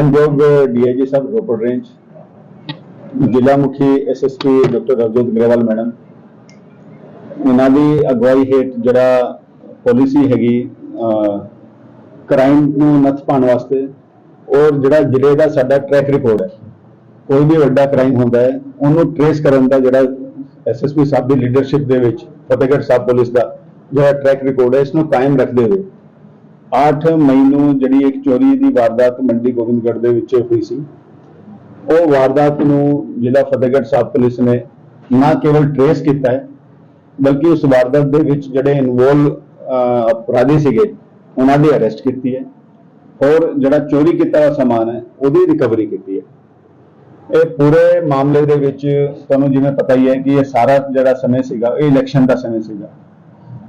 ਮਾਨਯੋਗ ਡੀਆਈਜੀ ਸਾਹਿਬ, ਰੋਪੜ ਰੇਂਜ। ਜ਼ਿਲ੍ਹਾ ਮੁਖੀ SSP doctor Ravjot Grewal madam. ਇਹਨਾਂ ਦੀ ਅਗਵਾਈ ਹੇਠ ਜਿਹੜਾ ਪਾਲਿਸੀ ਹੈਗੀ ਕ੍ਰਾਈਮ ਨੂੰ ਨੱਥ ਪਾਉਣ ਵਾਸਤੇ, ਔਰ ਜਿਹੜਾ ਜ਼ਿਲ੍ਹੇ ਦਾ ਸਾਡਾ ਟਰੈਕ ਰਿਪੋਰਟ ਹੈ, ਕੋਈ ਵੀ ਵੱਡਾ ਕ੍ਰਾਈਮ ਹੁੰਦਾ ਹੈ, ਉਹਨੂੰ ਟ੍ਰੇਸ ਕਰਨ ਦਾ ਜਿਹੜਾ ਐਸਐਸਪੀ ਸਾਹਿਬ ਦੀ ਲੀਡਰਸ਼ਿਪ ਦੇ ਵਿੱਚ, ਫਤਿਹਗੜ੍ਹ ਸਾਹਿਬ ਪੁਲਿਸ ਦਾ ਜਿਹੜਾ ਟਰੈਕ ਰਿਕਾਰਡ ਹੈ, ਇਸ ਨੂੰ ਕਾਇਮ ਰੱਖਦੇ ਹੋਏ 8 ਮਈ ਨੂੰ ਜਿਹੜੀ ਇੱਕ ਚੋਰੀ ਦੀ ਵਾਰਦਾਤ ਮੰਡੀ ਗੋਬਿੰਦਗੜ੍ਹ ਦੇ ਵਿੱਚ ਹੋਈ ਸੀ, ਉਹ ਵਾਰਦਾਤ ਨੂੰ ਜ਼ਿਲ੍ਹਾ ਫਤਿਹਗੜ੍ਹ ਸਾਹਿਬ ਪੁਲਿਸ ਨੇ ਨਾ ਕੇਵਲ ਟ੍ਰੇਸ ਕੀਤਾ ਹੈ, ਬਲਕਿ ਉਸ ਵਾਰਦਾਤ ਦੇ ਵਿੱਚ ਜਿਹੜੇ ਇਨਵੋਲ ਅਪਰਾਧੀ ਸੀਗੇ, ਉਹਨਾਂ ਦੀ ਅਰੈਸਟ ਕੀਤੀ ਹੈ। ਔਰ ਜਿਹੜਾ ਚੋਰੀ ਕੀਤਾ ਹੋਇਆ ਸਮਾਨ ਹੈ, ਉਹਦੀ ਰਿਕਵਰੀ ਕੀਤੀ ਹੈ। ਇਹ ਪੂਰੇ ਮਾਮਲੇ ਦੇ ਵਿੱਚ ਤੁਹਾਨੂੰ ਜਿਵੇਂ ਪਤਾ ਹੀ ਹੈ ਕਿ ਇਹ ਸਾਰਾ ਜਿਹੜਾ ਸਮੇਂ ਸੀਗਾ, ਇਹ ਇਲੈਕਸ਼ਨ ਦਾ ਸਮੇਂ ਸੀਗਾ।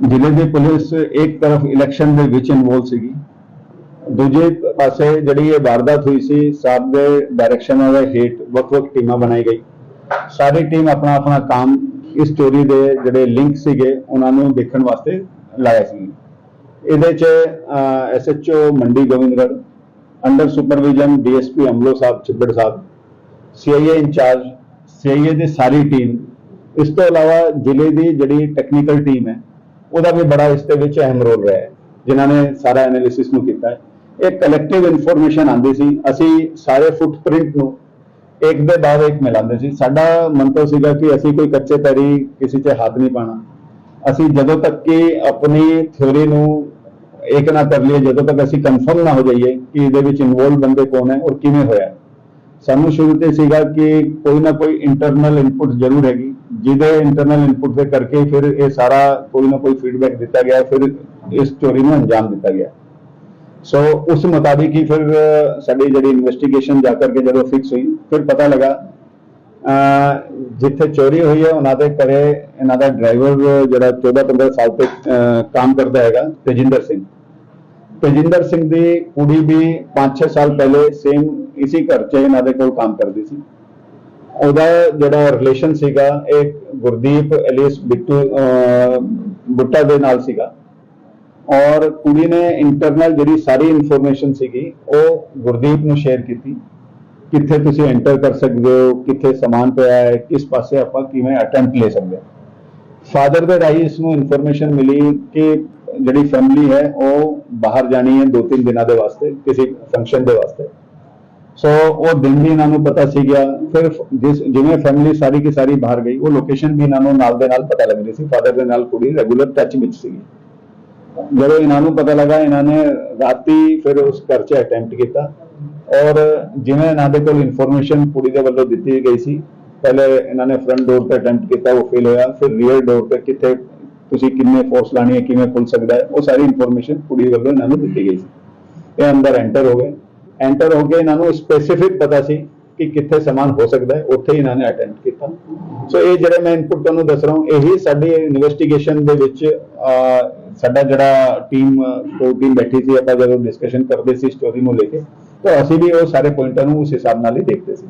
ਜ਼ਿਲ੍ਹੇ ਦੀ ਪੁਲਿਸ ਇੱਕ ਤਰਫ ਇਲੈਕਸ਼ਨ ਦੇ ਵਿੱਚ ਇਨਵੋਲ ਸੀਗੀ। ਦੂਜੇ ਪਾਸੇ ਜਿਹੜੀ ਇਹ ਵਾਰਦਾਤ ਹੋਈ ਸੀ ਸਾਹਿਬ ਦੇ ਡਾਇਰੈਕਸ਼ਨ ਦੇ ਹੇਠ ਵੱਖ-ਵੱਖ ਟੀਮਾਂ ਬਣਾਈ ਗਈ। ਸਾਰੀ ਟੀਮ ਆਪਣਾ ਆਪਣਾ ਕੰਮ ਇਸ ਚੋਰੀ ਦੇ ਜਿਹੜੇ ਲਿੰਕ ਸੀਗੇ, ਉਹਨਾਂ ਨੂੰ ਦੇਖਣ ਵਾਸਤੇ ਲਾਇਆ ਸੀ। ਇਹਦੇ ਚ SHO Mandi Gobindgarh under supervision DSP Amloh sahib Chibbar sahib CIA incharge CIA ਦੀ ਸਾਰੀ ਟੀਮ ਇਸ ਤੋਂ ਇਲਾਵਾ ਜ਼ਿਲ੍ਹੇ ਦੀ ਜਿਹੜੀ ਟੈਕਨੀਕਲ ਟੀਮ ਹੈ ਉਹਦਾ ਵੀ ਬੜਾ ਇਸ ਦੇ ਵਿੱਚ ਅਹਿਮ ਰੋਲ ਰਿਹਾ ਹੈ, ਜਿਨ੍ਹਾਂ ਨੇ ਸਾਰਾ ਐਨਾਲਿਸਿਸ ਨੂੰ ਕੀਤਾ ਹੈ। ਇਹ ਕਲੈਕਟਿਵ ਇਨਫੋਰਮੇਸ਼ਨ ਆਂਦੀ ਸੀ, ਅਸੀਂ ਸਾਰੇ ਫੁੱਟਪ੍ਰਿੰਟ ਨੂੰ ਇੱਕ ਦੇ ਬਾਅਦ ਇੱਕ ਮਿਲਾਉਂਦੇ ਸੀ। ਸਾਡਾ ਮੰਤਵ ਸੀਗਾ ਕਿ ਅਸੀਂ ਕੋਈ ਕੱਚੇ ਪੈਰੀ ਕਿਸੇ 'ਚ ਹੱਥ ਨਹੀਂ ਪਾਣਾ ਅਸੀਂ ਜਦੋਂ ਤੱਕ ਕਿ ਆਪਣੀ ਥਿਉਰੀ ਨੂੰ ਇੱਕ ਨਾ ਕਰ ਲਈਏ, ਜਦੋਂ ਤੱਕ ਅਸੀਂ ਕਨਫਰਮ ਨਾ ਹੋ ਜਾਈਏ ਕਿ ਇਹਦੇ ਵਿੱਚ ਇਨਵੋਲਵ ਬੰਦੇ ਕੌਣ ਹੈ ਔਰ ਕਿਵੇਂ ਹੋਇਆ। ਸਾਨੂੰ ਸ਼ੁਰੂ ਤੇ ਸੀਗਾ ਕਿ ਕੋਈ ਨਾ ਕੋਈ ਇੰਟਰਨਲ ਇਨਪੁਟ ਜ਼ਰੂਰ ਹੈਗੀ। ਜਿਹਦੇ ਇੰਟਰਨਲ ਇਨਪੁਟ ਦੇ ਕਰਕੇ ਫਿਰ ਇਹ ਸਾਰਾ ਕੋਈ ਨਾ ਕੋਈ ਫੀਡਬੈਕ ਦਿੱਤਾ ਗਿਆ ਫਿਰ ਇਸ ਚੋਰੀ ਨੂੰ ਅੰਜਾਮ ਦਿੱਤਾ ਗਿਆ। ਸੋ ਉਸ ਮੁਤਾਬਿਕ ਹੀ ਫਿਰ ਸਾਡੀ ਜਿਹੜੀ ਇਨਵੈਸਟੀਗੇਸ਼ਨ ਜਾ ਕਰਕੇ ਜਦੋਂ ਫਿਕਸ ਹੋਈ ਫਿਰ ਪਤਾ ਲੱਗਾ ਅਹ, ਜਿੱਥੇ ਚੋਰੀ ਹੋਈ ਹੈ ਉਹਨਾਂ ਦੇ ਘਰੇ ਇਹਨਾਂ ਦਾ ਡਰਾਈਵਰ ਜਿਹੜਾ 14 15 ਸਾਲ ਤੋਂ ਅਹ, ਕੰਮ ਕਰਦਾ ਹੈਗਾ ਤੇਜਿੰਦਰ ਸਿੰਘ। ਤੇਜਿੰਦਰ ਸਿੰਘ ਦੀ ਕੁੜੀ ਵੀ 5-6 ਸਾਲ ਪਹਿਲੇ ਸੇਮ ਇਸੇ ਘਰ 'ਚ ਇਹਨਾਂ ਦੇ ਕੋਲ ਕੰਮ ਕਰਦੀ ਸੀ। ਉਹਦਾ ਜਿਹੜਾ ਰਿਲੇਸ਼ਨ ਸੀਗਾ, ਇਹ ਗੁਰਦੀਪ ਐਲੀਸ ਬਿੱਟੂ ਬੁੱਟਾ ਦੇ ਨਾਲ ਸੀਗਾ। ਔਰ ਕੁੜੀ ਨੇ ਇੰਟਰਨਲ ਜਿਹੜੀ ਸਾਰੀ ਇਨਫੋਰਮੇਸ਼ਨ ਸੀਗੀ, ਉਹ ਗੁਰਦੀਪ ਨੂੰ ਸ਼ੇਅਰ ਕੀਤੀ। ਕਿੱਥੇ ਤੁਸੀਂ ਐਂਟਰ ਕਰ ਸਕਦੇ ਹੋ, ਕਿੱਥੇ ਸਮਾਨ ਪਿਆ ਹੈ, ਕਿਸ ਪਾਸੇ ਆਪਾਂ ਕਿਵੇਂ ਅਟੈਂਪਟ ਲੈ ਸਕਦੇ ਹਾਂ। ਫਾਦਰ ਦੇ ਰਾਹੀਂ ਇਸ ਨੂੰ ਇਨਫੋਰਮੇਸ਼ਨ ਮਿਲੀ ਕਿ ਜਿਹੜੀ ਫੈਮਿਲੀ ਹੈ, ਉਹ ਬਾਹਰ ਜਾਣੀ ਹੈ ਦੋ ਤਿੰਨ ਦਿਨਾਂ ਦੇ ਵਾਸਤੇ, ਕਿਸੇ ਫੰਕਸ਼ਨ ਦੇ ਵਾਸਤੇ। ਸੋ ਉਹ ਦਿਨ ਵੀ ਇਹਨਾਂ ਨੂੰ ਪਤਾ ਸੀ ਗਿਆ। ਫਿਰ ਜਿਸ ਜਿਵੇਂ ਫੈਮਿਲੀ ਸਾਰੀ ਕੀ ਸਾਰੀ ਬਾਹਰ ਗਈ, ਉਹ ਲੋਕੇਸ਼ਨ ਵੀ ਇਹਨਾਂ ਨੂੰ ਨਾਲ ਦੇ ਨਾਲ ਪਤਾ ਲੱਗ ਰਹੀ ਸੀ। ਫਾਦਰ ਦੇ ਨਾਲ ਕੁੜੀ ਰੈਗੂਲਰ ਟੱਚ ਵਿੱਚ ਸੀਗੀ। ਜਦੋਂ ਇਹਨਾਂ ਨੂੰ ਪਤਾ ਲੱਗਾ, ਇਹਨਾਂ ਨੇ ਰਾਤੀ ਫਿਰ ਉਸ ਘਰ 'ਚ ਅਟੈਂਪਟ ਕੀਤਾ। ਔਰ ਜਿਵੇਂ ਇਹਨਾਂ ਦੇ ਕੋਲ ਇਨਫੋਰਮੇਸ਼ਨ ਕੁੜੀ ਦੇ ਵੱਲੋਂ ਦਿੱਤੀ ਗਈ ਸੀ, ਪਹਿਲੇ ਇਹਨਾਂ ਨੇ ਫਰੰਟ ਡੋਰ ਤੇ ਅਟੈਂਪਟ ਕੀਤਾ, ਉਹ ਫੇਲ ਹੋਇਆ। ਫਿਰ ਰੀਅਰ ਡੋਰ ਤੇ ਕਿੱਥੇ, ਤੁਸੀਂ ਕਿੰਨੇ ਫੋਰਸ ਲਾਣੀ ਹੈ, ਕਿਵੇਂ ਖੁੱਲ ਸਕਦਾ ਹੈ, ਉਹ ਸਾਰੀ ਇਨਫੋਰਮੇਸ਼ਨ ਕੁੜੀ ਵੱਲੋਂ ਇਹਨਾਂ ਨੂੰ ਦਿੱਤੀ ਗਈ ਸੀ। ਇਹ ਅੰਦਰ ਐਂਟਰ ਹੋ ਗਏ। ਐਂਟਰ ਹੋ ਕੇ ਇਹਨਾਂ ਨੂੰ ਸਪੈਸੀਫਿਕ ਪਤਾ ਸੀ ਕਿ ਕਿੱਥੇ ਸਮਾਨ ਹੋ ਸਕਦਾ ਹੈ, ਉੱਥੇ ਹੀ ਇਹਨਾਂ ਨੇ ਅਟੈਂਪਟ ਕੀਤਾ। ਸੋ ਇਹ ਜਿਹੜੇ ਮੈਂ ਇਨਪੁਟ ਤੁਹਾਨੂੰ ਦੱਸ ਰਹਾ ਹਾਂ, ਇਹੀ ਸਾਡੀ ਇਨਵੈਸਟੀਗੇਸ਼ਨ ਦੇ ਵਿੱਚ ਸਾਡਾ ਜਿਹੜਾ ਟੀਮ ਕੋ ਟੀਮ ਬੈਠੀ ਸੀ, ਆਪਾਂ ਜਦੋਂ ਡਿਸਕਸ਼ਨ ਕਰਦੇ ਸੀ ਸਟੋਰੀ ਨੂੰ ਲੈ ਕੇ, ਤਾਂ ਅਸੀਂ ਵੀ ਉਹ ਸਾਰੇ ਪੁਆਇੰਟਾਂ ਨੂੰ ਉਸ ਹਿਸਾਬ ਨਾਲ ਹੀ ਦੇਖਦੇ ਸੀ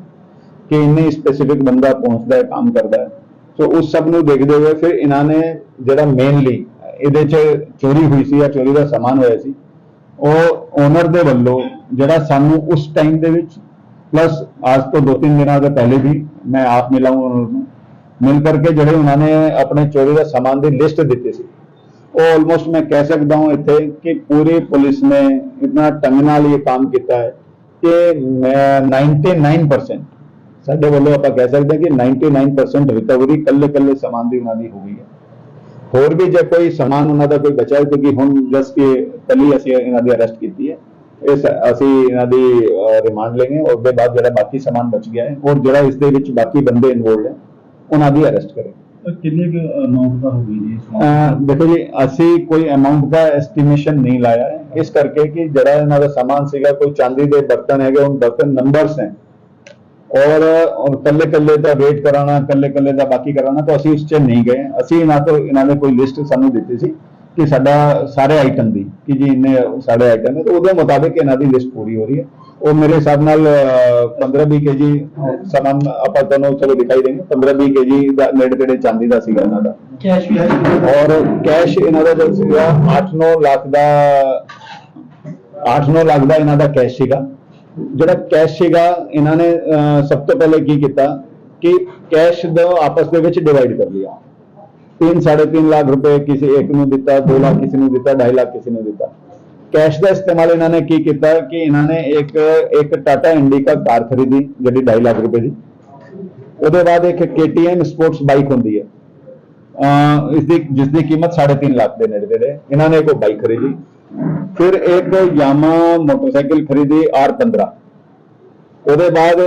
ਕਿ ਇੰਨੇ ਸਪੈਸੀਫਿਕ ਬੰਦਾ ਪਹੁੰਚਦਾ ਹੈ, ਕੰਮ ਕਰਦਾ ਹੈ। ਸੋ ਉਸ ਸਭ ਨੂੰ ਦੇਖਦੇ ਹੋਏ ਫਿਰ ਇਹਨਾਂ ਨੇ ਜਿਹੜਾ ਮੇਨਲੀ ਇਹਦੇ 'ਚ ਚੋਰੀ ਹੋਈ ਸੀ ਜਾਂ ਚੋਰੀ ਦਾ ਸਮਾਨ ਹੋਇਆ ਸੀ ਉਹ ਓਨਰ ਦੇ ਵੱਲੋਂ ਜਿਹੜਾ ਸਾਨੂੰ ਉਸ ਟਾਈਮ ਦੇ ਵਿੱਚ ਪਲੱਸ ਅੱਜ ਤੋਂ ਦੋ ਤਿੰਨ ਦਿਨਾਂ ਦੇ ਪਹਿਲੇ ਵੀ ਮੈਂ ਆਪ ਮਿਲਾ ਹੂੰ ਉਹਨਾਂ ਨੂੰ। ਮਿਲ ਕਰਕੇ ਜਿਹੜੇ ਉਹਨਾਂ ਨੇ ਆਪਣੇ ਚੋਰੀ ਦਾ ਸਾਮਾਨ ਦੀ ਲਿਸਟ ਦਿੱਤੀ ਸੀ। ਉਹ ਆਲਮੋਸਟ ਮੈਂ ਕਹਿ ਸਕਦਾ ਹਾਂ ਇੱਥੇ ਕਿ ਪੂਰੀ ਪੁਲਿਸ ਨੇ ਇਤਨਾ ਢੰਗ ਨਾਲ ਇਹ ਕੰਮ ਕੀਤਾ ਹੈ ਕਿ ਮੈਂ 99% ਸਾਡੇ ਵੱਲੋਂ ਆਪਾਂ ਕਹਿ ਸਕਦੇ ਹਾਂ ਕਿ 99% ਰਿਕਵਰੀ ਕੱਲੇ ਕੱਲੇ ਸਮਾਨ ਦੀ ਉਹਨਾਂ ਦੀ ਹੋ ਗਈ ਹੈ। ਹੋਰ ਵੀ ਜੇ ਕੋਈ ਸਮਾਨ ਉਹਨਾਂ ਦਾ ਕੋਈ ਬਚਾ ਹੈ ਕਿਉਂਕਿ ਹੁਣ ਜਸਟ ਕਿ ਕੱਲੀ ਅਸੀਂ ਇਹਨਾਂ ਦੀ ਅਰੈਸਟ ਕੀਤੀ ਹੈ। ਇਸ ਅਸੀਂ ਇਹਨਾਂ ਦੀ ਰਿਮਾਂਡ ਲਵਾਂਗੇ ਉਸ ਦੇ ਬਾਅਦ ਜਿਹੜਾ ਬਾਕੀ ਸਮਾਨ ਬਚ ਗਿਆ ਹੈ ਔਰ ਜਿਹੜਾ ਇਸ ਦੇ ਵਿੱਚ ਬਾਕੀ ਬੰਦੇ ਇਨਵੋਲਡ ਹੈ ਉਹਨਾਂ ਦੀ ਅਰੈਸਟ ਕਰਾਂਗੇ ਤਾਂ ਕਿੰਨੇ ਕੁ ਅਮਾਉਂਟ ਦਾ ਹੋ ਗਈ ਜੀ ਦੇਖੋ ਜੀ ਅਸੀਂ ਕੋਈ ਅਮਾਉਂਟ ਦਾ ਐਸਟੀਮੇਸ਼ਨ ਨਹੀਂ ਲਾਇਆ ਹੈ। ਇਸ ਕਰਕੇ ਕਿ ਜਿਹੜਾ ਇਹਨਾਂ ਦਾ ਸਾਮਾਨ ਸੀਗਾ ਕੋਈ ਚਾਂਦੀ ਦੇ ਬਰਤਨ ਹੈਗੇ ਉਹ ਬਰਤਨ ਨੰਬਰਸ ਹੈ ਔਰ ਕੱਲੇ ਕੱਲੇ ਦਾ ਵੇਟ ਕਰਾਣਾ ਕੱਲੇ ਕੱਲੇ ਦਾ ਬਾਕੀ ਕਰਾਣਾ ਤਾਂ ਅਸੀਂ ਉਸ 'ਚ ਨਹੀਂ ਗਏ। ਅਸੀਂ ਇਹਨਾਂ ਤੋਂ ਇਹਨਾਂ ਨੇ ਕੋਈ ਲਿਸਟ ਸਾਨੂੰ ਦਿੱਤੀ ਸੀ ਕਿ ਸਾਡਾ ਸਾਰੇ ਆਈਟਮ ਦੀ ਕਿ ਜੀ ਇੰਨੇ ਸਾਡੇ ਆਈਟਮ ਹੈ ਤਾਂ ਉਹਦੇ ਮੁਤਾਬਿਕ ਇਹਨਾਂ ਦੀ ਲਿਸਟ ਪੂਰੀ ਹੋ ਰਹੀ ਹੈ। ਉਹ ਮੇਰੇ ਹਿਸਾਬ ਨਾਲ 15-20 ਕੇਜੀ ਸਮਾਨ ਆਪਾਂ ਤੁਹਾਨੂੰ ਚਲੋ ਦਿਖਾਈ ਦੇਂਗੇ 15-20 ਕੇਜੀ ਦਾ ਨੇੜੇ ਤੇੜੇ ਚਾਂਦੀ ਦਾ ਸੀਗਾ ਇਹਨਾਂ ਦਾ। ਕੈਸ਼ ਵੀ ਔਰ ਕੈਸ਼ ਇਹਨਾਂ ਦਾ ਜੋ ਸੀਗਾ 8-9 ਲੱਖ ਦਾ 8-9 ਲੱਖ ਦਾ ਇਹਨਾਂ ਦਾ ਕੈਸ਼ ਸੀਗਾ। ਜਿਹੜਾ ਕੈਸ਼ ਸੀਗਾ ਇਹਨਾਂ ਨੇ ਅਹ, ਸਭ ਤੋਂ ਪਹਿਲੇ ਕੀ ਕੀਤਾ ਕਿ ਕੈਸ਼ ਦਾ ਆਪਸ ਦੇ ਵਿੱਚ ਡਿਵਾਈਡ ਕਰ ਲਿਆ ਤਿੰਨ ਸਾਢੇ ਤਿੰਨ ਲੱਖ ਰੁਪਏ ਕਿਸੇ ਇੱਕ ਨੂੰ ਦਿੱਤਾ 2 ਲੱਖ ਕਿਸੇ ਨੂੰ ਦਿੱਤਾ 2.5 ਲੱਖ ਕਿਸੇ ਨੂੰ ਦਿੱਤਾ ਕੈਸ਼ ਦਾ ਇਸਤੇਮਾਲ ਇਹਨਾਂ ਨੇ ਕੀ ਕੀਤਾ ਕਿ ਇਹਨਾਂ ਨੇ ਇੱਕ ਇੱਕ ਟਾਟਾ ਇੰਡੀਕਾ ਕਾਰ ਖਰੀਦੀ ਜਿਹੜੀ 2.5 ਲੱਖ ਰੁਪਏ ਦੀ ਉਹਦੇ ਬਾਅਦ ਇੱਕ KTM ਸਪੋਰਟਸ ਬਾਈਕ ਹੁੰਦੀ ਹੈ ਅਹ ਇਸ ਦੀ ਜਿਸ ਦੀ ਕੀਮਤ 3.5 ਲੱਖ ਦੇ ਨੇੜੇ ਤੇੜੇ ਇਹਨਾਂ ਨੇ ਇੱਕ ਬਾਈਕ ਖਰੀਦੀ ਫਿਰ ਇੱਕ ਯਾਮਾ ਮੋਟਰਸਾਈਕਲ ਖਰੀਦੀ R15 ਉਹਦੇ ਬਾਅਦ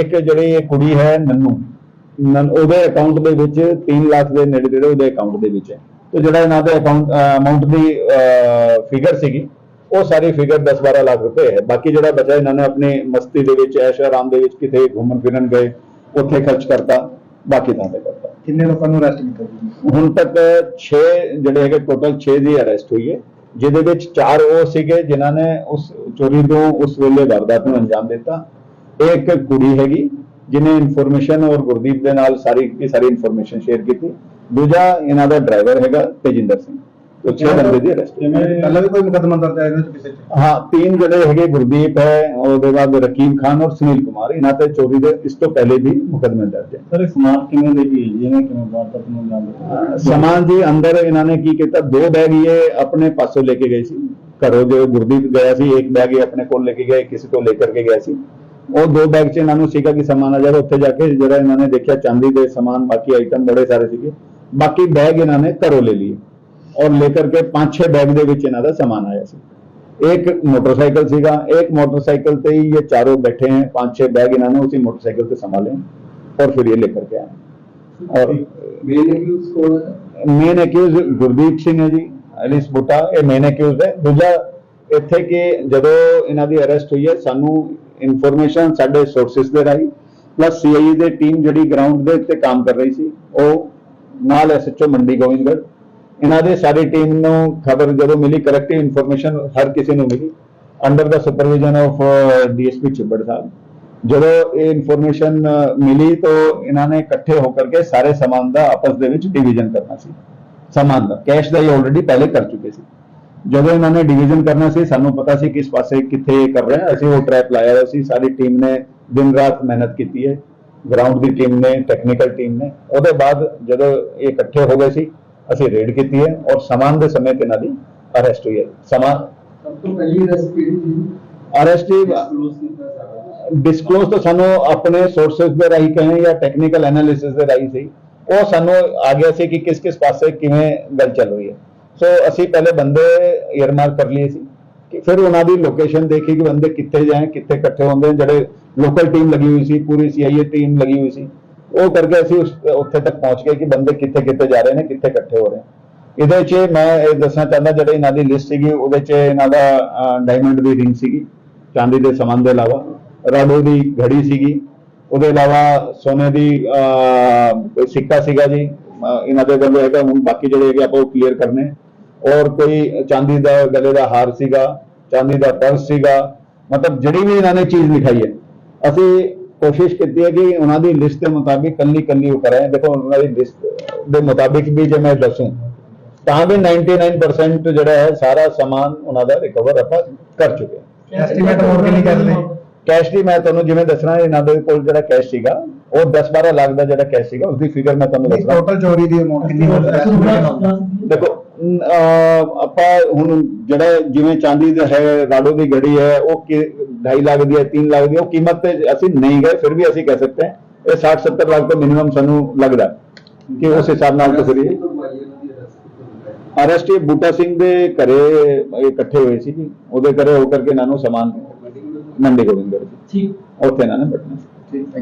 ਇੱਕ ਜਿਹੜੀ ਕੁੜੀ ਹੈ ਨੰਨੂ ਨਨ- ਉਹਦੇ ਅਕਾਊਂਟ ਦੇ ਵਿੱਚ 3 ਲੱਖ ਦੇ ਨੇੜੇ ਤੇੜੇ ਉਹਦੇ ਅਕਾਊਂਟ ਦੇ ਵਿੱਚ ਹੈ। ਤੇ ਜਿਹੜਾ ਇਹਨਾਂ ਦੇ ਅਕਾਊਂਟ ਅਮਾਉਂਟ ਦੀ ਫਿਗਰ ਸੀਗੀ ਉਹ ਸਾਰੀ ਫਿਗਰ 10-12 ਲੱਖ ਰੁਪਏ ਹੈ। ਬਾਕੀ ਜਿਹੜਾ ਬਚਾ ਇਹਨਾਂ ਨੇ ਆਪਣੀ ਮਸਤੀ ਦੇ ਵਿੱਚ ਐਸ਼ ਆਰਾਮ ਦੇ ਵਿੱਚ ਕਿਤੇ ਘੁੰਮਣ ਫਿਰਨ ਗਏ ਉੱਥੇ ਖਰਚ ਕਰਤਾ ਬਾਕੀ ਤਾਂ ਤੇ ਕਰਤਾ। ਕਿੰਨੇ ਲੋਕਾਂ ਨੂੰ ਅਰੈਸਟ ਕੀਤਾ ਜੀ? ਹੁਣ ਤੱਕ 6 ਜਿਹੜੇ ਹੈਗੇ ਟੋਟਲ 6 ਦੀ ਅਰੈਸਟ ਹੋਈ ਹੈ। ਜਿਹਦੇ ਵਿੱਚ ਚਾਰ ਉਹ ਸੀਗੇ ਜਿਨ੍ਹਾਂ ਨੇ ਉਸ ਚੋਰੀ ਤੋਂ ਉਸ ਵੇਲੇ ਵਾਰਦਾਤ ਨੂੰ ਅੰਜਾਮ ਦਿੱਤਾ। ਇੱਕ ਕੁੜੀ ਹੈਗੀ ਜਿਨੇ ਇਨਫੋਰਮੇਸ਼ਨ ਔਰ ਗੁਰਦੀਪ ਦੇ ਨਾਲ ਸਾਰੀ ਦੀ ਸਾਰੀ ਇਨਫੋਰਮੇਸ਼ਨ ਸ਼ੇਅਰ ਕੀਤੀ। ਦੂਜਾ ਇਹਨਾਂ ਦਾ ਡਰਾਈਵਰ ਹੈਗਾ ਤੇਜਿੰਦਰ ਸਿੰਘ। ਉਹ 6 ਬੰਦੇ ਦੀ ਅਰੈਸਟ ਪਹਿਲਾਂ ਵੀ ਕੋਈ ਮੁਕੱਦਮਾ ਦਰਜ ਹੈ ਇਹਨਾਂ ਚ ਕਿਸੇ ਚ? ਹਾਂ ਤਿੰਨ ਜਿਹੜੇ ਹੈਗੇ ਗੁਰਦੀਪ ਹੈ ਉਹਦੇ ਬਾਅਦ ਰਕੀਬ ਖਾਨ ਔਰ ਸੁਨੀਲ ਕੁਮਾਰ ਇਹਨਾਂ ਤੇ ਚੋਰੀ ਦੇ ਇਸ ਤੋਂ ਪਹਿਲੇ ਵੀ ਮੁਕੱਦਮੇ ਦਰਜ ਹੈ। ਸਰ ਇਹ ਸਮਾਨ ਕਿਵੇਂ ਦੇ ਵੀ ਜਿਵੇਂ ਕਿਵੇਂ ਵਾਰਦਾਤ ਨੂੰ ਦਿੱਤਾ ਸਮਾਨ ਜੀ ਅੰਦਰ ਇਹਨਾਂ ਨੇ ਕੀ ਕੀਤਾ? ਦੋ ਬੈਗ ਇਹ ਆਪਣੇ ਪਾਸੋਂ ਲੈ ਕੇ ਗਏ ਸੀ। ਘਰੋਂ ਜੋ ਗੁਰਦੀਪ ਗਿਆ ਸੀ ਇੱਕ ਬੈਗ ਇਹ ਆਪਣੇ ਕੋਲ ਲੈ ਕੇ ਗਏ ਕਿਸੇ ਤੋਂ ਲੈ ਕਰਕੇ ਗਿਆ ਸੀ। ਉਹ ਦੋ ਬੈਗ 'ਚ ਇਹਨਾਂ ਨੂੰ ਸੀਗਾ ਕਿ ਸਮਾਨ ਆ ਜਾਏਗਾ ਉੱਥੇ ਜਾ ਕੇ ਜਿਹੜਾ ਇਹਨਾਂ ਨੇ ਦੇਖਿਆ ਚਾਂਦੀ ਦੇ ਸਮਾਨ ਬਾਕੀ ਆਈਟਮ ਬੜੇ ਸਾਰੇ ਸੀਗੇ। ਬਾਕੀ ਬੈਗ ਇਹਨਾਂ ਨੇ ਘਰੋਂ ਲੈ लिए ਔਰ ਲੈ ਕਰਕੇ ਪੰਜ ਛੇ ਬੈਗ ਦੇ ਵਿੱਚ ਇਹਨਾਂ ਦਾ ਸਮਾਨ ਆਇਆ ਸੀ एक मोटरसाइकिल सीगा एक मोटरसाइकिल पे ही ये चारों बैठे हैं पांच छह बैग इन्होंने उसी मोटरसाइकिल पे संभाले और फिर ये लेकर के आए और ਮੇਨ ਅਕਿਊਜ਼ ਗੁਰਦੀਪ ਸਿੰਘ ਹੈ ਜੀ ਅਲਿਸ ਬੁੱਟਾ ਇਹ ਮੇਨ ਅਕਿਊਜ਼ ਹੈ ਦੂਜਾ ਇੱਥੇ ਕਿ ਜਦੋਂ ਇਹਨਾਂ ਦੀ ਅਰੈਸਟ ਹੋਈ ਹੈ ਸਾਨੂੰ ਇਨਫੋਰਮੇਸ਼ਨ ਸਾਡੇ ਸੋਰਸਸ ਦੇ ਰਾਹੀਂ ਪਲੱਸ ਸੀਆਈਏ ਦੇ ਟੀਮ ਜਿਹੜੀ ਗਰਾਊਂਡ ਦੇ ਉੱਤੇ ਕੰਮ ਕਰ ਰਹੀ ਸੀ ਉਹ ਨਾਲ ਐਸਐਚਓ ਮੰਡੀ ਗੋਇੰਦਗੜ ਇਹਨਾਂ ਦੇ ਸਾਰੀ ਟੀਮ ਨੂੰ ਖਬਰ ਜਦੋਂ ਮਿਲੀ ਕਰੈਕਟਿਵ ਇਨਫੋਰਮੇਸ਼ਨ ਹਰ ਕਿਸੇ ਨੂੰ ਮਿਲੀ। Under the supervision of DSP Chibbar sahib. ਜਦੋਂ ਇਹ ਇਨਫੋਰਮੇਸ਼ਨ ਮਿਲੀ ਤਾਂ ਇਹਨਾਂ ਨੇ ਇਕੱਠੇ ਹੋ ਕਰਕੇ ਸਾਰੇ ਸਮਾਨ ਦਾ ਆਪਸ ਦੇ ਵਿੱਚ ਡਿਵੀਜ਼ਨ ਕਰਨਾ ਸੀ। ਸਮਾਨ ਦਾ ਕੈਸ਼ ਦਾ ਇਹ ਆਲਰੇਡੀ ਪਹਿਲੇ ਕਰ ਚੁੱਕੇ ਸੀ। ਜਦੋਂ ਇਹਨਾਂ ਨੇ ਡਿਵੀਜ਼ਨ ਕਰਨਾ ਸੀ, ਸਾਨੂੰ ਪਤਾ ਸੀ ਕਿਸ ਪਾਸੇ ਕਿੱਥੇ ਇਹ ਕਰ ਰਹੇ। ਆ ਅਸੀਂ ਉਹ ਟਰੈਪ ਲਾਇਆ ਹੋਇਆ ਸੀ। ਸਾਰੀ ਟੀਮ ਨੇ ਦਿਨ ਰਾਤ ਮਿਹਨਤ ਕੀਤੀ ਹੈ। ਗਰਾਊਂਡ ਦੀ ਟੀਮ ਨੇ ਟੈਕਨੀਕਲ ਟੀਮ ਨੇ। ਉਹਦੇ ਬਾਅਦ ਜਦੋਂ ਇਹ ਇਕੱਠੇ ਹੋ ਗਏ ਸੀ ਅਸੀਂ ਰੇਡ ਕੀਤੀ ਹੈ ਔਰ ਸਮਾਨ ਦੇ ਸਮੇਤ ਇਹਨਾਂ ਦੀ ਅਰੈਸਟ ਹੋਈ ਹੈ। ਸਮਾਨ ਸਭ ਤੋਂ ਪਹਿਲੀ ਸੀ? ਅਰੈਸਟ ਕਲੋਜ਼ ਕੀਤਾ ਸਾਰਾ ਡਿਸਕਲੋਜ਼ ਤਾਂ ਸਾਨੂੰ ਆਪਣੇ ਸੋਰਸਸ ਦੇ ਰਾਹੀਂ ਕਹੇ ਜਾਂ ਟੈਕਨੀਕਲ ਐਨਾਲਿਸਿਸ ਦੇ ਰਾਹੀਂ ਸੀ। ਉਹ ਸਾਨੂੰ ਆ ਗਿਆ ਸੀ ਕਿ ਕਿਸ ਕਿਸ ਪਾਸੇ ਕਿਵੇਂ ਗੱਲ ਚੱਲ ਰਹੀ ਹੈ। ਸੋ ਅਸੀਂ ਪਹਿਲੇ ਬੰਦੇ ਈਅਰਮਾਰਕ ਕਰ ਲਏ ਸੀ। ਕਿ ਫਿਰ ਉਹਨਾਂ ਦੀ ਲੋਕੇਸ਼ਨ ਦੇਖੀ ਕਿ ਬੰਦੇ ਕਿੱਥੇ ਜਾਏ ਕਿੱਥੇ ਇਕੱਠੇ ਹੁੰਦੇ ਜਿਹੜੇ ਲੋਕਲ ਟੀਮ ਲੱਗੀ ਹੋਈ ਸੀ ਪੂਰੀ ਸੀਆਈਏ ਟੀਮ ਲੱਗੀ ਹੋਈ ਸੀ। ਉਹ ਕਰਕੇ ਅਸੀਂ ਉਸ ਉੱਥੇ ਤੱਕ ਪਹੁੰਚ ਗਏ ਕਿ ਬੰਦੇ ਕਿੱਥੇ ਕਿੱਥੇ ਜਾ ਰਹੇ ਨੇ, ਕਿੱਥੇ ਇਕੱਠੇ ਹੋ ਰਹੇ ਨੇ। ਇਹਦੇ 'ਚ ਮੈਂ ਇਹ ਦੱਸਣਾ ਚਾਹੁੰਦਾ, ਜਿਹੜੇ ਇਹਨਾਂ ਦੀ ਲਿਸਟ ਸੀਗੀ, ਉਹਦੇ 'ਚ ਇਹਨਾਂ ਦਾ ਡਾਇਮੰਡ ਦੀ ਰਿੰਗ ਸੀਗੀ, ਚਾਂਦੀ ਦੇ ਸਮਾਨ ਦੇ ਇਲਾਵਾ। ਰਾਡੋ ਦੀ ਘੜੀ ਸੀਗੀ, ਉਹਦੇ ਇਲਾਵਾ ਸੋਨੇ ਦੀ ਸਿੱਕਾ ਸੀਗਾ ਜੀ। ਇਹਨਾਂ ਦੇ ਵੱਲੋਂ ਹੈਗਾ, ਹੁਣ ਬਾਕੀ ਜਿਹੜੇ ਹੈਗੇ ਆਪਾਂ ਉਹ ਕਲੀਅਰ ਕਰਨੇ। ਔਰ ਕੋਈ ਚਾਂਦੀ ਦਾ, ਗਲੇ ਦਾ ਹਾਰ ਸੀਗਾ, ਚਾਂਦੀ ਦਾ ਪਰਸ ਸੀਗਾ। ਮਤਲਬ ਜਿਹੜੀ ਵੀ ਇਹਨਾਂ ਨੇ ਚੀਜ਼ ਲਿਖਾਈ ਹੈ, ਅਸੀਂ ਕੋਸ਼ਿਸ਼ ਕੀਤੀ ਹੈ ਕਿ ਉਹਨਾਂ ਦੀ ਲਿਸਟ ਦੇ ਮੁਤਾਬਿਕ ਕੱਲੀ ਕੱਲੀ ਉਹ ਕਰਾਏ ਦੇਖੋ ਉਹਨਾਂ ਦੀ ਲਿਸਟ ਦੇ ਮੁਤਾਬਿਕ ਵੀ ਜੇ ਮੈਂ ਦੱਸੂੰ ਤਾਂ ਵੀ 99% ਜਿਹੜਾ ਹੈ ਸਾਰਾ ਸਮਾਨ ਉਹਨਾਂ ਦਾ ਰਿਕਵਰ ਆਪਾਂ ਕਰ ਚੁੱਕੇ ਹਾਂ। ਐਸਟੀਮੇਟ ਅਮਾਉਂਟ ਕਿੰਨੀ ਕਰ ਲਈ? ਕੈਸ਼ ਦੀ ਮੈਂ ਤੁਹਾਨੂੰ ਜਿਵੇਂ ਦੱਸਣਾ ਇਹਨਾਂ ਦੇ ਕੋਲ ਜਿਹੜਾ ਕੈਸ਼ ਸੀਗਾ ਉਹ 10-12 ਲੱਖ ਦਾ ਜਿਹੜਾ ਕੈਸ਼ ਸੀਗਾ ਉਸ ਦੀ ਫਿਗਰ ਮੈਂ ਤੁਹਾਨੂੰ ਦੱਸਣਾ। ਟੋਟਲ ਚੋਰੀ ਦੀ ਅਮਾਉਂਟ ਕਿੰਨੀ ਹੋ ਸਕਦੀ ਦੇਖੋ ਅਮ, ਅਹ, ਆਪਾਂ ਹੁਣ ਜਿਹੜਾ ਜਿਵੇਂ ਚਾਂਦੀ ਦਾ ਹੈ ਰਾਡੋ ਦੀ ਘੜੀ ਹੈ ਉਹ 2.5 ਲੱਖ ਦੀ ਹੈ 3 ਲੱਖ ਦੀ ਉਹ ਕੀਮਤ ਤੇ ਅਸੀਂ ਨਹੀਂ ਗਏ ਫਿਰ ਵੀ ਅਸੀਂ ਕਹਿ ਸਕਦੇ ਹਾਂ ਇਹ 60-70 ਲੱਖ ਤੋਂ ਮਿਨੀਮਮ ਸਾਨੂੰ ਲੱਗਦਾ ਕਿ ਉਸ ਹਿਸਾਬ ਨਾਲ ਤਾਂ ਕਰੀਏ ਅਰੈਸਟ ਇਹ ਬੂਟਾ ਸਿੰਘ ਦੇ ਘਰੇ ਇਕੱਠੇ ਹੋਏ ਸੀ ਜੀ। ਉਹਦੇ ਘਰੇ ਹੋ ਕਰਕੇ ਇਹਨਾਂ ਨੂੰ ਸਮਾਨ ਮੰਡੀ ਗੋਬਿੰਦਗੜ੍ਹ ਜੀ। ਠੀਕ। ਉੱਥੇ ਇਹਨਾਂ ਨੇ ਸੀ। ਠੀਕ